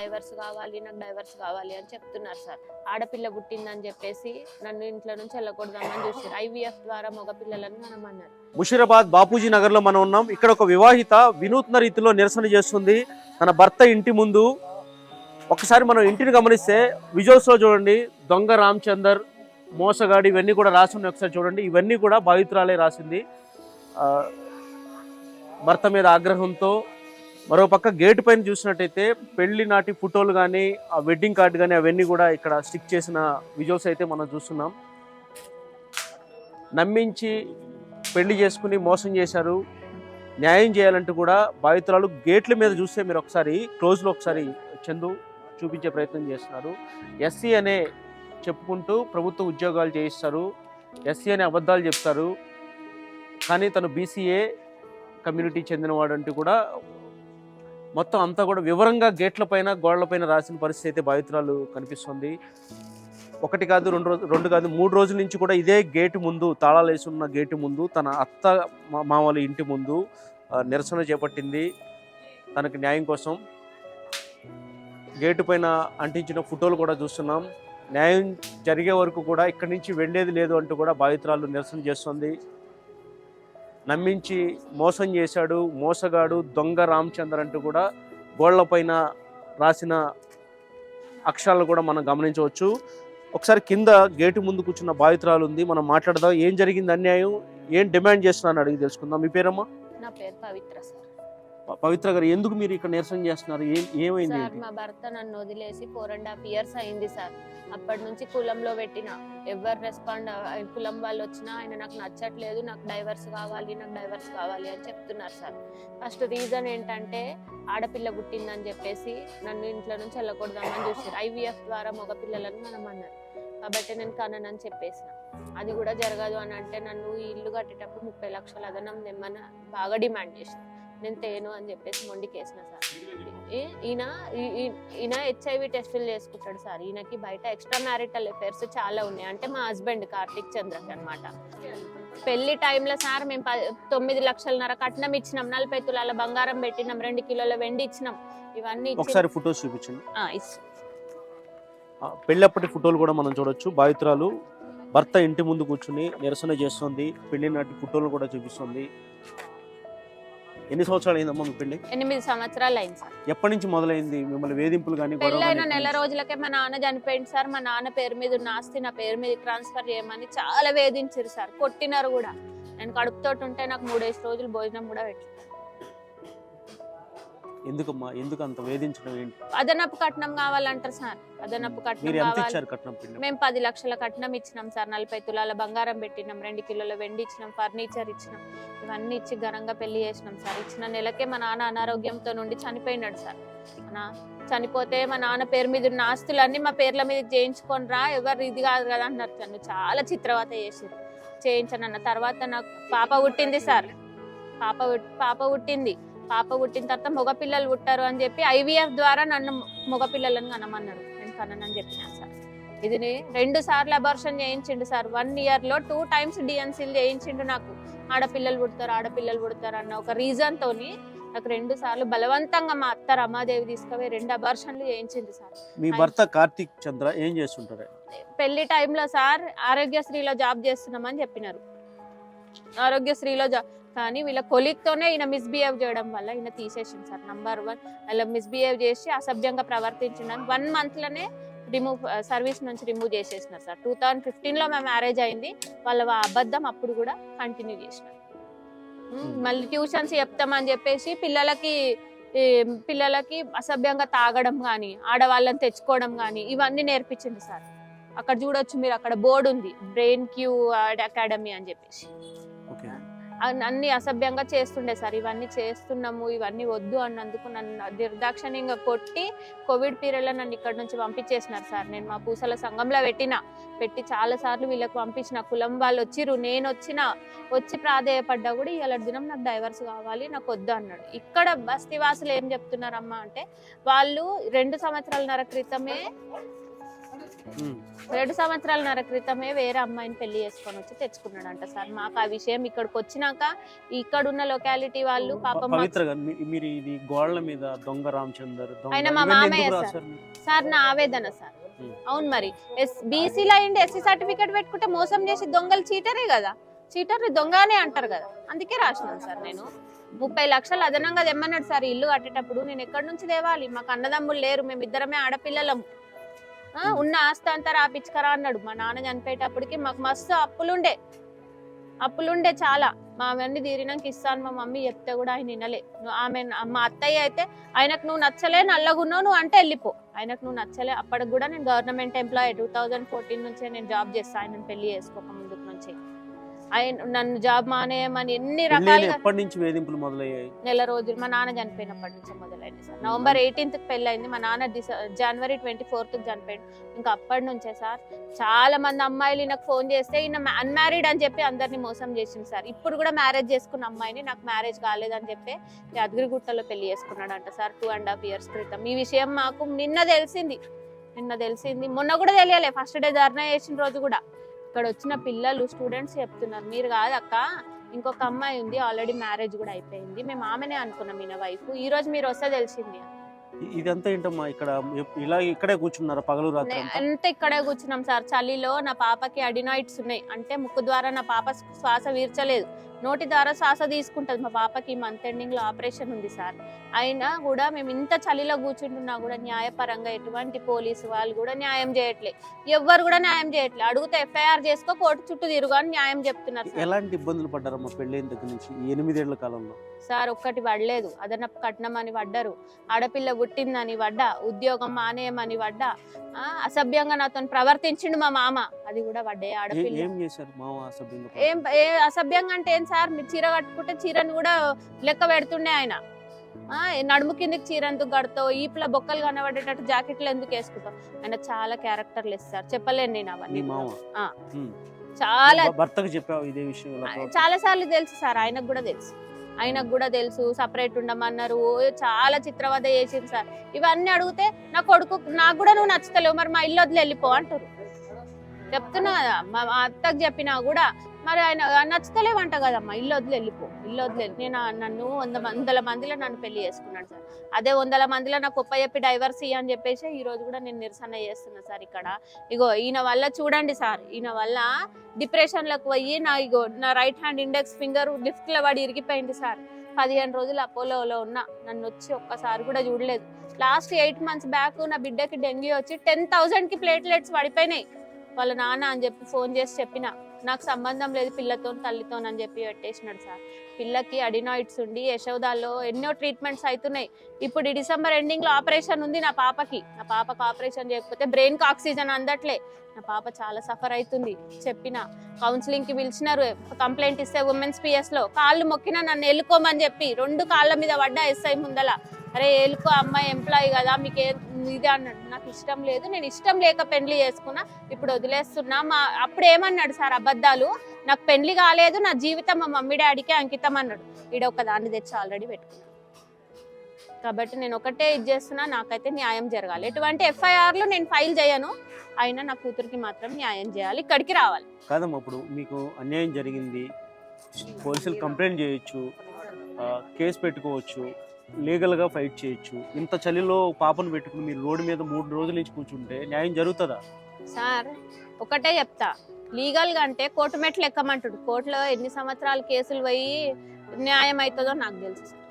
Divorce కావాలి నాకు divorce కావాలి అని చెప్తున్నారు సార్. ఆడపిల్ల పుట్టిందని చెప్పేసి నన్ను ఇంట్లో నుంచి వెళ్ళకూడదామని చూసారు ఐవీఎఫ్ ద్వారా మగ పిల్లలను మనం అన్నారు. ముషీరాబాద్ బాపూజీ నగర్లో మనం ఉన్నాం. ఇక్కడ ఒక వివాహిత వినూత్న రీతిలో నిరసన చేస్తుంది. తన భర్త ఇంటి ముందు ఒకసారి మనం ఇంటిని గమనిస్తే విజువల్స్లో చూడండి దొంగ రామచందర్ మోసగాడు ఇవన్నీ కూడా రాసి ఉన్నాయి ఒకసారి చూడండి ఇవన్నీ కూడా బాధితురాలే రాసింది. భర్త మీద ఆగ్రహంతో మరో పక్క గేట్ పైన చూసినట్టయితే పెళ్ళి నాటి ఫోటోలు కానీ ఆ వెడ్డింగ్ కార్డు కానీ అవన్నీ కూడా ఇక్కడ స్టిక్ చేసిన విజువల్స్ అయితే మనం చూస్తున్నాం. నమ్మించి పెళ్ళి చేసుకుని మోసం చేశారు. న్యాయం చేయాలంటూ కూడా బాధితురాలు గేట్ల మీద చూస్తే మీరు ఒకసారి క్లోజ్లో ఒకసారి చందు చూపించే ప్రయత్నం చేస్తున్నారు. ఎస్సీ అనే చెప్పుకుంటూ ప్రభుత్వ ఉద్యోగాలు చేయిస్తారు. ఎస్సీ అనే అబద్ధాలు చెప్తారు. కానీ తను బీసీఏ కమ్యూనిటీ చెందినవాడు అంటూ కూడా మొత్తం అంతా కూడా వివరంగా గేట్ల పైన గోడల పైన రాసిన పరిస్థితి అయితే బాధితురాలు కనిపిస్తుంది. ఒకటి కాదు రెండు రోజు రెండు కాదు మూడు రోజుల నుంచి కూడా ఇదే గేటు ముందు తాళాలు వేసి ఉన్న గేటు ముందు తన అత్త మా- మామల ఇంటి ముందు నిరసన చేపట్టింది తనకు న్యాయం కోసం. గేటు పైన అంటించిన ఫోటోలు కూడా చూస్తున్నాం. న్యాయం జరిగే వరకు కూడా ఇక్కడి నుంచి వెళ్ళేది లేదు అంటూ కూడా బాధితురాలు నిరసన చేస్తుంది. నమ్మించి మోసం చేశాడు మోసగాడు దొంగ రామచంద్ర అంటూ కూడా గోళ్ళపైన రాసిన అక్షరాలు కూడా మనం గమనించవచ్చు. ఒకసారి కింద గేటు ముందు కూర్చున్న బాధితురాలు ఉంది మనం మాట్లాడదాం ఏం జరిగింది అన్యాయం ఏం డిమాండ్ చేస్తున్నాను అడిగి తెలుసుకుందాం. మీ పేరమ్మా? నా పేరు పవిత్ర సార్. పవిత్ర గారు ఎందుకు మీరు ఇక్కడ నిరసన చేస్తున్నారు? ఏమైంది సార్? మా భర్త నన్ను వదిలేసి ఫోర్ అండ్ హాఫ్ ఇయర్స్ అయింది సార్. అప్పటి నుంచి కులంలో పెట్టిన. ఎవరు రెస్పాండ్ కులం వాళ్ళు వచ్చినా ఆయన నాకు నచ్చట్లేదు నాకు డైవర్స్ కావాలి నాకు డైవర్స్ కావాలి అని చెప్తున్నారు సార్. ఫస్ట్ రీజన్ ఏంటంటే ఆడపిల్ల పుట్టిందని చెప్పేసి నన్ను ఇంట్లో నుంచి వెళ్ళకూడదామని చూసారు ఐవీఎఫ్ ద్వారా మగ పిల్లలను మనం అన్నారు. కాబట్టి నేను కననని చెప్పేసిన. అది కూడా జరగదు అని అంటే నన్ను ఈ ఇల్లు కట్టేటప్పుడు ముప్పై లక్షల అదనం తెమ్మని బాగా డిమాండ్ చేసిన నేను తేను అని చెప్పేసి మొండికేసిన సార్. ఈయన ఈయన హెచ్ఐవి టెస్టులు చేసుకుంటాడు సార్. ఈయనకి బయట ఎక్స్ట్రా మ్యారిటల్ అఫైర్స్ చాలా ఉన్నాయి. అంటే మా హస్బెండ్ కార్తిక్ చంద్రకి అనమాట పెళ్ళి టైంలో సార్ మేము తొమ్మిది లక్షలన్నర కట్నం ఇచ్చినాం. నలభై తులాల బంగారం పెట్టినాం. రెండు కిలోల వెండి ఇచ్చినాం. ఇవన్నీ ఒకసారి ఫొటోస్ చూపించండి. పెళ్ళప్పటి ఫోటోలు కూడా మనం చూడొచ్చు. బాధితురాలు భర్త ఇంటి ముందు కూర్చుని నిరసన చేస్తుంది. పెళ్ళి నాటి ఫోటోలు కూడా చూపిస్తుంది. ఎన్ని సంవత్సరాలు అయిందమ్మా మీ పెళ్ళి ఎనిమిది సంవత్సరాలు అయింది సార్. ఎప్పటి నుంచి మొదలైంది మిమ్మల్ని వేధింపులు కానీ పెళ్ళైన నెల రోజులకే మా నాన్న చనిపోయింది సార్. మా నాన్న పేరు మీద ఉన్న ఆస్తి నా పేరు మీద ట్రాన్స్ఫర్ చేయమని చాలా వేధించారు సార్. కొట్టినారు కూడా. నేను కడుపుతోటి ఉంటే నాకు మూడేసి రోజులు భోజనం కూడా పెట్టారు ఎందుకమ్మా? ఎందుకు అంత వేధించడం ఏంటి? అదనపు కట్నం కావాలంటారు సార్. అదనపు కట్నం మీరు ఎంత కావాలి. ఇచ్చారు కట్నం పెళ్ళి మేము పది లక్షల కట్నం ఇచ్చినాం సార్. నలభై తులాల బంగారం పెట్టినాం. రెండు కిలోల వెండి ఇచ్చినాం. ఫర్నిచర్ ఇచ్చినాం. ఇవన్నీ ఇచ్చి ఘనంగా పెళ్ళి చేసినాం సార్. ఇచ్చిన నెలకే మా నాన్న అనారోగ్యంతో నుండి చనిపోయినాడు సార్. నా చనిపోతే మా నాన్న పేరు మీద ఉన్న ఆస్తులన్నీ మా పేర్ల మీద చేయించుకొని రా ఎవరు ఇది కాదు కదా అన్నారు నన్ను చాలా చిత్రవత చేసారు చేయించనన్న తర్వాత నాకు పాప పుట్టింది సార్. పాప పుట్- పాప పుట్టింది. పాప పుట్టిన తర్వాత మగ పిల్లలు పుట్టారు అని చెప్పి ఐవీఎఫ్ ద్వారా నన్ను మగ పిల్లలను కనమన్నాడు నేను కననని చెప్పినాను సార్. ఇది రెండు సార్లు అబార్షన్ చేయించిండు సార్. వన్ ఇయర్లో టూ టైమ్స్ డిఎన్సీలు చేయించిండు నాకు. ఆడపిల్లలు పుడతారు ఆడపిల్లలు పుడతారు అన్న ఒక రీజన్ తోని నాకు రెండు సార్లు బలవంతంగా మా అత్త రమాదేవి తీసుకుపోయి రెండు అబార్షన్లు చేయించింది సార్. మీ భర్త కార్తీక్ చంద్ర ఏం చేస్తుంటారు? పెళ్ళి టైంలో సార్ ఆరోగ్యశ్రీలో జాబ్ చేస్తున్నామని చెప్పినారు. ఆరోగ్యశ్రీలో జాబ్ కానీ వీళ్ళ colleague తోనే ఈయన మిస్బిహేవ్ చేయడం వల్ల ఈయన తీసేసింది సార్. నంబర్ వన్ అలా మిస్బిహేవ్ చేసి అసభ్యంగా ప్రవర్తించిన వన్ మంత్లోనే రిమూవ్ సర్వీస్ నుంచి రిమూవ్ చేసేసినారు సార్. టూ థౌజండ్ ఫిఫ్టీన్లో మేము మ్యారేజ్ అయింది. వాళ్ళ అబద్ధం అప్పుడు కూడా కంటిన్యూ చేసినారు. మళ్ళీ ట్యూషన్స్ చెప్తామని చెప్పేసి పిల్లలకి పిల్లలకి అసభ్యంగా తాగడం కానీ ఆడవాళ్ళని తెచ్చుకోవడం కానీ ఇవన్నీ నేర్పించింది సార్. అక్కడ చూడొచ్చు మీరు అక్కడ బోర్డు ఉంది. బ్రెయిన్ క్యూ అకాడమీ అని చెప్పేసి. అన్ని అసభ్యంగా చేస్తుండే సార్. ఇవన్నీ చేస్తున్నాము ఇవన్నీ వద్దు అన్నందుకు నన్ను నిర్దాక్షిణ్యంగా కొట్టి కోవిడ్ పీరియడ్లో నన్ను ఇక్కడ నుంచి పంపించేసినారు సార్. నేను మా పూసల సంఘంలో పెట్టిన పెట్టి చాలా సార్లు వీళ్ళకి పంపించిన. కులం వాళ్ళు వచ్చిర్రు నేను వచ్చిన వచ్చి ప్రాధేయపడ్డా కూడా ఇవాళ దినం నాకు డైవర్స్ కావాలి నాకు వద్దు అన్నాడు. ఇక్కడ బస్తీవాసులు ఏం చెప్తున్నారమ్మా అంటే వాళ్ళు రెండు సంవత్సరాలన్నర క్రితమే రెండు సంవత్సరాలన్నర క్రితమే వేరే అమ్మాయిని పెళ్ళి చేసుకొని వచ్చి తెచ్చుకున్నాడంట సార్. మాకు ఆ విషయం ఇక్కడికి వచ్చినాక ఇక్కడ ఉన్న లొకాలిటీ వాళ్ళు పాపం మాకు- పవిత్ర గారు మీ- మీరు ఇది గోడల మీద దొంగ రామచందర్ ఆయన మా మామయ్య సార్. నా ఆవేదన సార్. అవును మరి. ఎస్ బీసీలో అయింది ఎస్సీ సర్టిఫికేట్ పెట్టుకుంటే మోసం చేసి దొంగలు చీటరే కదా. చీటర్ని దొంగనే అంటారు కదా. అందుకే రాసినాను సార్ నేను. ముప్పై లక్షలు అదనంగా తెమ్మన్నాడు సార్. ఇల్లు కట్టేటప్పుడు నేను ఎక్కడి నుంచి తేవాలి? మాకు అన్నదమ్ములు లేరు. మేము ఇద్దరమే. ఉన్న ఆస్తి అంతా రాపించుకరా అన్నాడు. మా నాన్న చనిపోయేటప్పటికి మాకు మస్తు అప్పులుండే. అప్పులుండే చాలా. మా అవన్నీ తీరినాక ఇస్తాను మా మమ్మీ చెప్తే కూడా ఆయన వినలే. ఆమె మా అత్తయ్య అయితే ఆయనకు నువ్వు నచ్చలే నల్లగున్నావు నువ్వు అంటే వెళ్ళిపో. ఆయనకు నువ్వు నచ్చలే. అప్పటికి కూడా నేను government employee two thousand fourteen నుంచే నేను జాబ్ చేస్తాను ఆయనను పెళ్ళి చేసుకోక ముందుకు నుంచి. ఆయన నన్ను జాబ్ మానేయమని ఎన్ని రకాలుగా ఎప్పటి నుంచి వేధింపులు మొదలయ్యాయి? నెల రోజులు మా నాన్న చనిపోయినప్పటి నుంచి మొదలైంది సార్. నవంబర్ ఎయిటీన్త్ పెళ్ళి అయింది మా నాన్న డిస జనవరి ట్వంటీ ఫోర్త్ చనిపోయాడు. ఇంకా అప్పటి నుంచే సార్. చాలా మంది అమ్మాయిలు నాకు ఫోన్ చేస్తే ఈయన అన్మ్యారీడ్ అని చెప్పి అందరిని మోసం చేసింది సార్. ఇప్పుడు కూడా మ్యారేజ్ చేసుకున్న అమ్మాయిని నాకు మ్యారేజ్ కాలేదని చెప్పి యాదగిరిగుట్టలో పెళ్ళి చేసుకున్నాడంట sir two and half years క్రితం. ఈ విషయం మాకు నిన్న తెలిసింది. నిన్న తెలిసింది. మొన్న కూడా తెలియలే. ఫస్ట్ డే ధర్నా చేసిన రోజు కూడా. ఇక్కడ వచ్చిన పిల్లలు స్టూడెంట్స్ చెప్తున్నారు. మీరు కాదక్క ఇంకొక అమ్మాయి ఉంది ఆల్రెడీ మ్యారేజ్ కూడా అయిపోయింది. మేము ఆమెనే అనుకున్నాం ఈయన వైఫ్ ఈ రోజు మీరు వస్తే తెలిసింది. ఇదంతా ఏంటమ్మా? ఇక్కడ ఇలా ఇక్కడే కూర్చున్నారా పగలు రాత్రి అంతా? ఇక్కడే కూర్చున్నాం సార్. చలిలో నా పాపకి అడినాయిడ్స్ ఉన్నాయి. అంటే ముక్కు ద్వారా నా పాప శ్వాస వీర్చలేదు. నోటి ద్వారా శ్వాస తీసుకుంటది. మా పాపకి మంత్ ఎండింగ్లో ఆపరేషన్ ఉంది సార్. అయినా కూడా మేము ఇంత చలిలో కూర్చుంటున్నా కూడా న్యాయపరంగా ఎటువంటి పోలీసు వాళ్ళు కూడా న్యాయం చేయట్లే. ఎవ్వరు కూడా న్యాయం చేయట్లే. అడిగితే ఎఫ్ఐఆర్ చేసుకో కోర్టు చుట్టూ తిరుగు అని న్యాయం చెప్తున్నారు. ఎలాంటి ఇబ్బందులు పడ్డారమ్మా పెళ్ళైన దగ్గర నుంచి? ఎనిమిదేళ్ళ కాలంలో? సార్ ఒక్కటి పడలేదు. అదనపు కట్నం అని పడ్డరు. ఆడపిల్ల పుట్టిందని పడ్డా ఉద్యోగం మానేయమని పడ్డా ఆ, అసభ్యంగా నాతో ప్రవర్తించిండు మా మామ. అది కూడా ఏ- ఆడపిల్ల. ఏం అసభ్యంగా ఏం ఏ అసభ్యంగా అంటే ఏం సార్? మీరు చీర కట్టుకుంటే చీరను కూడా లెక్క పెడుతుండే ఆయన. నడుము కిందకి చీర ఎందుకు కడతావు? ఈపుల బొక్కలు కనబడేటట్టు జాకెట్లు ఎందుకు వేసుకుంటావు? ఆయన చాలా క్యారెక్టర్లు ఇస్తారు చెప్పలేను నేను అవన్నీ. చాలా భ- భర్తకు చెప్పావు ఇదే విషయం ఇలా ప్రవర్తించావు. చాలా సార్లు తెలుసు సార్. ఆయనకు కూడా తెలుసు. ఆయనకు కూడా తెలుసు సపరేట్ ఉండమన్నారు. చాలా చిత్రవద చేసింది సార్. ఇవన్నీ అడిగితే నా కొడుకు నాకు కూడా నువ్వు నచ్చుతలేవు మరి మా ఇల్లు వదిలి వెళ్ళిపో అంటారు. చెప్తున్నా కదా మా మా అత్తకు చెప్పినా కూడా మరి ఆయన నచ్చుతలేవంట కదమ్మా ఇల్లు వదిలి వెళ్ళిపో. ఇల్లు నేను నన్ను వంద వందల మందిలో నన్ను పెళ్ళి చేసుకున్నాడు సార్. అదే వందల మందిలో నాకు గొప్ప చెప్పి డైవర్స్ అని చెప్పేసి ఈ రోజు కూడా నేను నిరసన చేస్తున్నా సార్ ఇక్కడ. ఇగో ఈయన వల్ల చూడండి సార్. ఈయన వల్ల డిప్రెషన్లకు పోయి నా ఇగో నా రైట్ హ్యాండ్ ఇండెక్స్ ఫింగర్ లిఫ్ట్లో పడి ఇరిగిపోయింది సార్. పదిహేను రోజులు అపోలోలో ఉన్నా. నన్ను వచ్చి ఒక్కసారి కూడా చూడలేదు. లాస్ట్ ఎయిట్ మంత్స్ బ్యాక్ నా బిడ్డకి డెంగ్యూ వచ్చి టెన్ థౌజండ్కి ప్లేట్లెట్స్ పడిపోయినాయి. వాళ్ళ నాన్న అని చెప్పి ఫోన్ చేసి చెప్పిన. నాకు సంబంధం లేదు పిల్లతో తల్లితో అని చెప్పి పెట్టేసినాడు సార్. పిల్లకి అడినాయిడ్స్ ఉండి యశోదాలో ఎన్నో ట్రీట్మెంట్స్ అవుతున్నాయి ఇప్పుడు ఈ డిసెంబర్ ఎండింగ్లో ఆపరేషన్ ఉంది నా పాపకి. నా పాపకు ఆపరేషన్ చేయకపోతే బ్రెయిన్కి ఆక్సిజన్ అందట్లే. నా పాప చాలా సఫర్ అవుతుంది చెప్పిన. కౌన్సిలింగ్కి పిలిచినారు. కంప్లైంట్ ఇస్తే ఉమెన్స్ పిఎస్లో. కాళ్ళు మొక్కినా నన్ను ఎల్లుకోమని చెప్పి రెండు కాళ్ళ మీద పడ్డా ఎస్ఐ ముందల. అరే ఏలుకో అమ్మాయి ఎంప్లాయీ కదా మీకు ఇది అన్నాడు నాకు ఇష్టం లేదు నేను ఇష్టం లేక పెళ్ళి చేసుకున్నా ఇప్పుడు వదిలేస్తున్నా. మా అప్పుడు ఏమన్నాడు సార్ అబద్ధాలు? నాకు పెళ్ళి కాలేదు నా జీవితం మా మమ్మీ డాడీకే అంకితం అన్నాడు. ఈడ ఒక దాన్ని తెచ్చి ఆల్రెడీ పెట్టుకున్నాను కాబట్టి నేను ఒకటే ఇది చేస్తున్నా నాకైతే న్యాయం జరగాలి. ఎటువంటి ఎఫ్ఐఆర్లు నేను ఫైల్ చేయను అయినా నా కూతురికి మాత్రం న్యాయం చేయాలి ఇక్కడికి రావాలి. కాదమ్మా ఇప్పుడు మీకు అన్యాయం జరిగింది పోలీసులు కంప్లైంట్ చేయొచ్చు కేసు పెట్టుకోవచ్చు లీగల్గా ఫైట్ చేయొచ్చు. ఇంత చలిలో పాపను పెట్టుకుని మీరు రోడ్డు మీద మూడు రోజుల నుంచి కూర్చుంటే న్యాయం జరుగుతుందా? సార్ ఒకటే చెప్తా. లీగల్గా అంటే కోర్టు మెట్లు ఎక్కమంటాడు. కోర్టులో ఎన్ని సంవత్సరాలు కేసులు పోయి న్యాయం అవుతుందో నాకు తెలుసు సార్.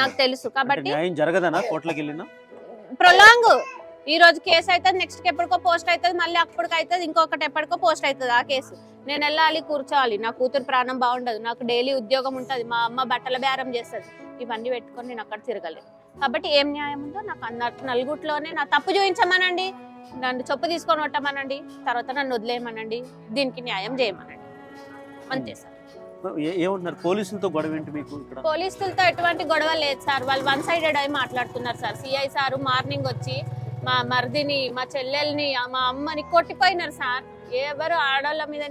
నాకు తెలుసు. కాబట్టి న్యాయం జరగదనా కోర్టులకు వెళ్ళినా ప్రొలాంగ్ ఈ రోజు కేసు అవుతుంది నెక్స్ట్ ఎప్పటికో పోస్ట్ అవుతుంది మళ్ళీ అప్పటికి అవుతుంది ఇంకొకటి ఎప్పటికో పోస్ట్ అవుతుంది ఆ కేసు. నేను వెళ్ళాలి కూర్చోవాలి. నా కూతురు ప్రాణం బాగుండదు. నాకు డైలీ ఉద్యోగం ఉంటుంది. మా అమ్మ బట్టల బేరం చేస్తుంది. ఇవన్నీ పెట్టుకొని నేను అక్కడ తిరగలేను కాబట్టి ఏం న్యాయం ఉందో నాకు అన్నట్టు నలుగుట్లోనే నా తప్పు చూపించమనండి. నన్ను చొప్పు తీసుకొని కొట్టమనండి. తర్వాత నన్ను వదిలేయమనండి. దీనికి న్యాయం చేయమనండి. అంతే సార్. ఏమంటున్నారు? పోలీసులతో గొడవ ఏంటి మీకు ఇక్కడ? పోలీసులతో ఎటువంటి గొడవ లేదు సార్. వాళ్ళు వన్ సైడెడ్ అయి మాట్లాడుతున్నారు సార్. సిఐ సారు మార్నింగ్ వచ్చి మా మరిదిని మా చెల్లెల్ని మా అమ్మని కొట్టిపోయినారు సార్. ఎవరు ఆడవాళ్ళ మీద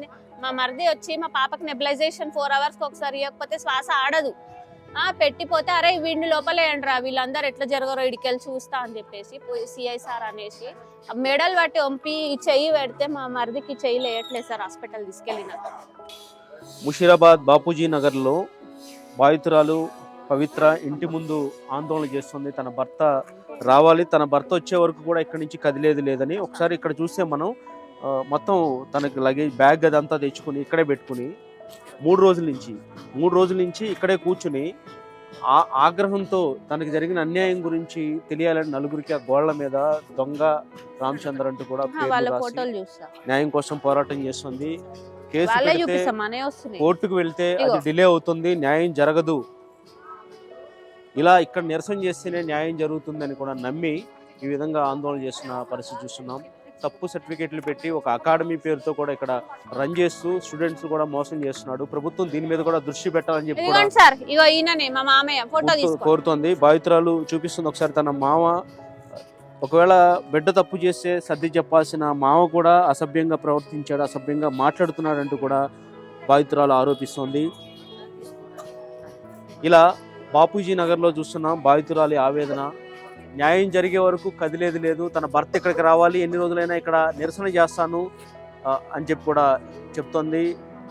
మా మరిది వచ్చి మా పాపకి నెబిలైజేషన్ ఫోర్ అవర్స్ ఒకసారి ఇవ్వకపోతే శ్వాస ఆడదు. ఆ పెట్టిపోతే అరే వీడిని లోపల ఏంట్రా? వీళ్ళందరూ ఎట్లా జరగరో ఇడికెళ్ళి చూస్తా అని చెప్పేసి సిఐ సార్ అనేసి ఆ మెడల్ పట్టి వంపి ఈ చెయ్యి పెడితే మా మరిదికి చెయ్యి లేయట్లేదు సార్ హాస్పిటల్ తీసుకెళ్ళిన. ముషీరాబాద్ బాపూజీ నగర్లో బాధితురాలు పవిత్ర ఇంటి ముందు ఆందోళన చేస్తుంది. తన భర్త రావాలి. తన భర్త వచ్చే వరకు కూడా ఇక్కడి నుంచి కదిలేదు లేదని ఒకసారి ఇక్కడ చూస్తే మనం మొత్తం తనకి లగేజ్ బ్యాగ్ అదంతా తెచ్చుకుని ఇక్కడే పెట్టుకుని మూడు రోజుల నుంచి మూడు రోజుల నుంచి ఇక్కడే కూర్చుని ఆ ఆగ్రహంతో తనకి జరిగిన అన్యాయం గురించి తెలియాలని నలుగురికి ఆ గోళ్ళ మీద దొంగ రామచంద్ర అంటూ కూడా న్యాయం కోసం పోరాటం చేస్తుంది. కేసు కోర్టుకు వెళ్తే అది. డిలే అవుతుంది న్యాయం జరగదు. ఇలా ఇక్కడ నిరసన చేస్తేనే న్యాయం జరుగుతుందని కూడా నమ్మి ఈ విధంగా ఆందోళన చేస్తున్న పరిస్థితి చూస్తున్నాం. తప్పు సర్టిఫికెట్లు పెట్టి ఒక అకాడమీ పేరుతో కూడా ఇక్కడ రన్ చేస్తూ స్టూడెంట్స్ కూడా మోసం చేస్తున్నాడు. ప్రభుత్వం దీని మీద కూడా దృష్టి పెట్టాలని చెప్పి కూడా ఇదిగోండి సార్ ఇగో ఈయననే మా మామయ్య ఫోటో కోరుతోంది. బాధితురాలు చూపిస్తుంది ఒకసారి తన మామ. ఒకవేళ బిడ్డ తప్పు చేస్తే సర్ది చెప్పాల్సిన మామ కూడా అసభ్యంగా ప్రవర్తించాడు అసభ్యంగా మాట్లాడుతున్నాడు అంటూ కూడా బాధితురాలు ఆరోపిస్తోంది. ఇలా బాపూజీ నగర్లో చూస్తున్నాం. బాధితురాలి ఆవేదన న్యాయం జరిగే వరకు కదిలేదు లేదు. తన భర్త ఇక్కడికి రావాలి. ఎన్ని రోజులైనా ఇక్కడ నిరసన చేస్తాను అని చెప్పి కూడా చెప్తోంది.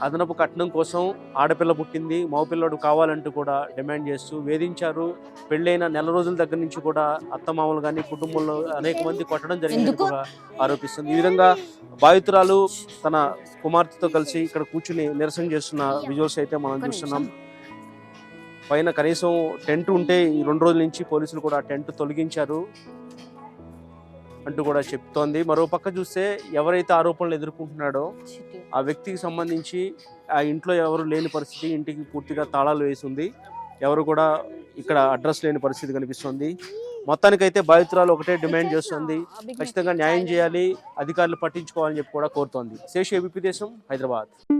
అదనపు కట్నం కోసం ఆడపిల్ల పుట్టింది. మగపిల్లడు కావాలంటూ కూడా డిమాండ్ చేస్తూ వేధించారు. పెళ్ళైన నెల రోజుల దగ్గర నుంచి కూడా అత్తమామలు కానీ కుటుంబంలో అనేక మంది కొట్టడం జరిగింది? కూడా ఆరోపిస్తుంది. ఈ విధంగా బాధితురాలు తన కుమార్తెతో కలిసి ఇక్కడ కూర్చుని నిరసన చేస్తున్న విజువల్స్ అయితే మనం చూస్తున్నాం. పైన కనీసం టెంట్ ఉంటే ఈ రెండు రోజుల నుంచి పోలీసులు కూడా టెంట్ తొలగించారు అంటూ కూడా చెప్తోంది. మరో పక్క చూస్తే ఎవరైతే ఆరోపణలు ఎదుర్కొంటున్నాడో. ఆ వ్యక్తికి సంబంధించి ఆ ఇంట్లో ఎవరు లేని పరిస్థితి ఇంటికి పూర్తిగా తాళాలు వేసి ఉంది. ఎవరు కూడా ఇక్కడ అడ్రస్ లేని పరిస్థితి కనిపిస్తుంది. మొత్తానికైతే బాధితురాలు ఒకటే డిమాండ్ చేస్తుంది. ఖచ్చితంగా న్యాయం చేయాలి అధికారులు పట్టించుకోవాలని చెప్పి కూడా కోరుతోంది. శేష్ ఏబిపి దేశం హైదరాబాద్.